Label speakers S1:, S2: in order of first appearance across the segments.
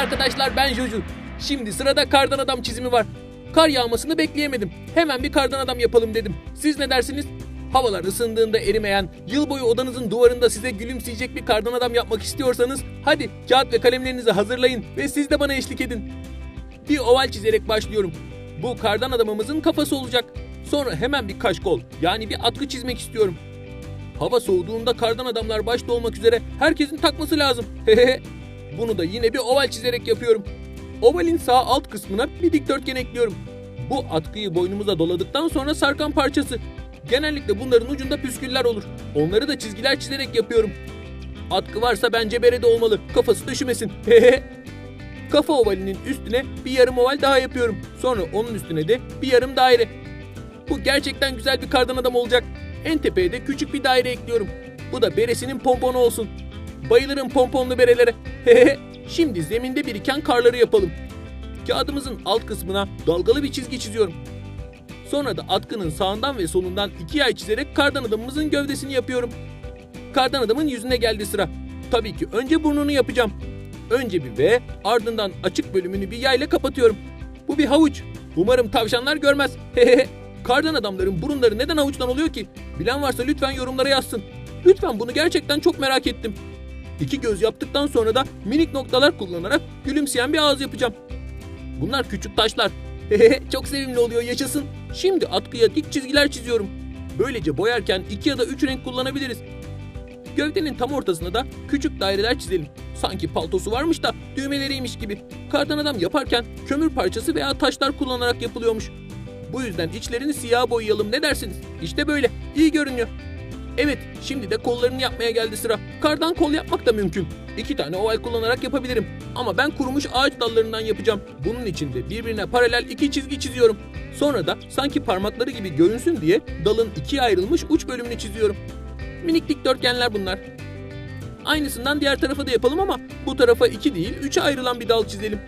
S1: arkadaşlar ben Joju. Şimdi sırada kardan adam çizimi var. Kar yağmasını bekleyemedim. Hemen bir kardan adam yapalım dedim. Siz ne dersiniz? Havalar ısındığında erimeyen, yıl boyu odanızın duvarında size gülümseyecek bir kardan adam yapmak istiyorsanız hadi kağıt ve kalemlerinizi hazırlayın ve siz de bana eşlik edin. Bir oval çizerek başlıyorum. Bu kardan adamımızın kafası olacak. Sonra hemen bir kaşkol yani bir atkı çizmek istiyorum. Hava soğuduğunda kardan adamlar başta olmak üzere herkesin takması lazım. Bunu da yine bir oval çizerek yapıyorum. Ovalin sağ alt kısmına bir dikdörtgen ekliyorum. Bu atkıyı boynumuza doladıktan sonra sarkan parçası. Genellikle bunların ucunda püsküller olur. Onları da çizgiler çizerek yapıyorum. Atkı varsa bence berede olmalı. Kafası düşmesin. Kafa ovalinin üstüne bir yarım oval daha yapıyorum. Sonra onun üstüne de bir yarım daire. Bu gerçekten güzel bir kardan adam olacak. En tepeye de küçük bir daire ekliyorum. Bu da beresinin pomponu olsun. Bayılırım pomponlu berelere. Şimdi zeminde biriken karları yapalım. Kağıdımızın alt kısmına dalgalı bir çizgi çiziyorum. Sonra da atkının sağından ve solundan iki yay çizerek kardan adamımızın gövdesini yapıyorum. Kardan adamın yüzüne geldi sıra. Tabii ki önce burnunu yapacağım. Önce bir V, ardından açık bölümünü bir yayla kapatıyorum. Bu bir havuç. Umarım tavşanlar görmez. Kardan adamların burunları neden havuçtan oluyor ki? Bilen varsa lütfen yorumlara yazsın. Lütfen bunu gerçekten çok merak ettim. İki göz yaptıktan sonra da minik noktalar kullanarak gülümseyen bir ağız yapacağım. Bunlar küçük taşlar. çok sevimli oluyor yaşasın. Şimdi atkıya dik çizgiler çiziyorum. Böylece boyarken iki ya da üç renk kullanabiliriz. Gövdenin tam ortasına da küçük daireler çizelim. Sanki paltosu varmış da düğmeleriymiş gibi. Kardan adam yaparken kömür parçası veya taşlar kullanarak yapılıyormuş. Bu yüzden içlerini siyah boyayalım ne dersiniz? İşte böyle. İyi görünüyor. Evet, şimdi de kollarını yapmaya geldi sıra. Kardan kol yapmak da mümkün. İki tane oval kullanarak yapabilirim. Ama ben kurumuş ağaç dallarından yapacağım. Bunun için de birbirine paralel iki çizgi çiziyorum. Sonra da sanki parmakları gibi görünsün diye dalın ikiye ayrılmış uç bölümünü çiziyorum. Minik dikdörtgenler bunlar. Aynısından diğer tarafa da yapalım ama bu tarafa iki değil, üçe ayrılan bir dal çizelim.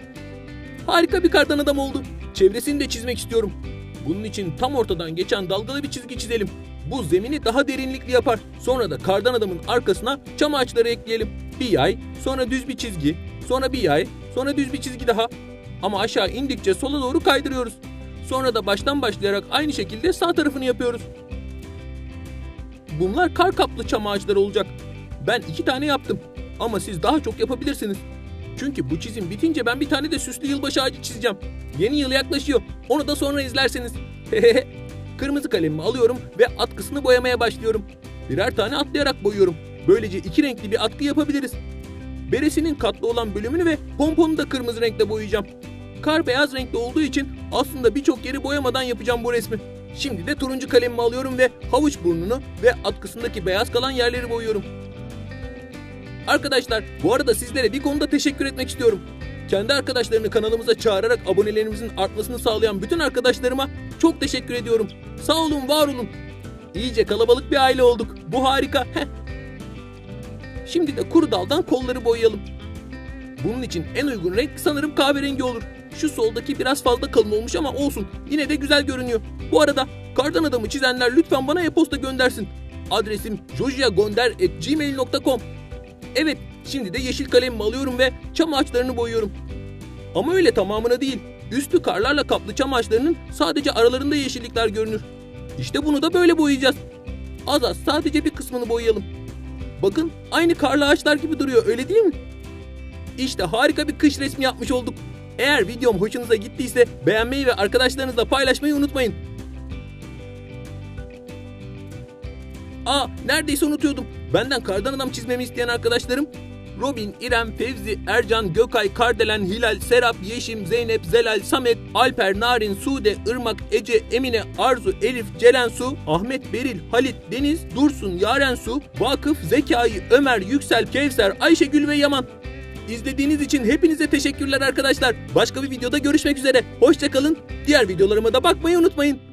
S1: Harika bir kardan adam oldu. Çevresini de çizmek istiyorum. Bunun için tam ortadan geçen dalgalı bir çizgi çizelim. Bu zemini daha derinlikli yapar. Sonra da kardan adamın arkasına çam ağaçları ekleyelim. Bir yay, sonra düz bir çizgi, sonra bir yay, sonra düz bir çizgi daha. Ama aşağı indikçe sola doğru kaydırıyoruz. Sonra da baştan başlayarak aynı şekilde sağ tarafını yapıyoruz. Bunlar kar kaplı çam ağaçları olacak. Ben iki tane yaptım. Ama siz daha çok yapabilirsiniz. Çünkü bu çizim bitince ben bir tane de süslü yılbaşı ağacı çizeceğim. Yeni yıl yaklaşıyor. Onu da sonra izlerseniz. Kırmızı kalemimi alıyorum ve atkısını boyamaya başlıyorum. Birer tane atlayarak boyuyorum. Böylece iki renkli bir atkı yapabiliriz. Beresinin katlı olan bölümünü ve pomponu da kırmızı renkle boyayacağım. Kar beyaz renkli olduğu için aslında birçok yeri boyamadan yapacağım bu resmi. Şimdi de turuncu kalemimi alıyorum ve havuç burnunu ve atkısındaki beyaz kalan yerleri boyuyorum. Arkadaşlar bu arada sizlere bir konuda teşekkür etmek istiyorum. Kendi arkadaşlarını kanalımıza çağırarak abonelerimizin artmasını sağlayan bütün arkadaşlarıma çok teşekkür ediyorum. Sağ olun, var olun. İyice kalabalık bir aile olduk. Bu harika. Heh. Şimdi de kuru daldan kolları boyayalım. Bunun için en uygun renk sanırım kahverengi olur. Şu soldaki biraz fazla kalın olmuş ama olsun. Yine de güzel görünüyor. Bu arada kardan adamı çizenler lütfen bana e-posta göndersin. Adresim jojiagonder.gmail.com Evet, şimdi de yeşil kalemimi alıyorum ve çam ağaçlarını boyuyorum. Ama öyle tamamına değil. Üstü karlarla kaplı çam ağaçlarının sadece aralarında yeşillikler görünür. İşte bunu da böyle boyayacağız. Az az sadece bir kısmını boyayalım. Bakın aynı karlı ağaçlar gibi duruyor öyle değil mi? İşte harika bir kış resmi yapmış olduk. Eğer videom hoşunuza gittiyse beğenmeyi ve arkadaşlarınızla paylaşmayı unutmayın. Aa neredeyse unutuyordum. Benden kardan adam çizmemi isteyen arkadaşlarım Robin, İrem, Fevzi, Ercan, Gökay, Kardelen, Hilal, Serap, Yeşim, Zeynep, Zelal, Samet, Alper, Narin, Sude, Irmak, Ece, Emine, Arzu, Elif, Cerensu, Ahmet, Beril, Halit, Deniz, Dursun, Yarensu, Vakıf, Zekai, Ömer, Yüksel, Kevser, Ayşegül ve Yaman. İzlediğiniz için hepinize teşekkürler arkadaşlar. Başka bir videoda görüşmek üzere. Hoşçakalın. Diğer videolarıma da bakmayı unutmayın.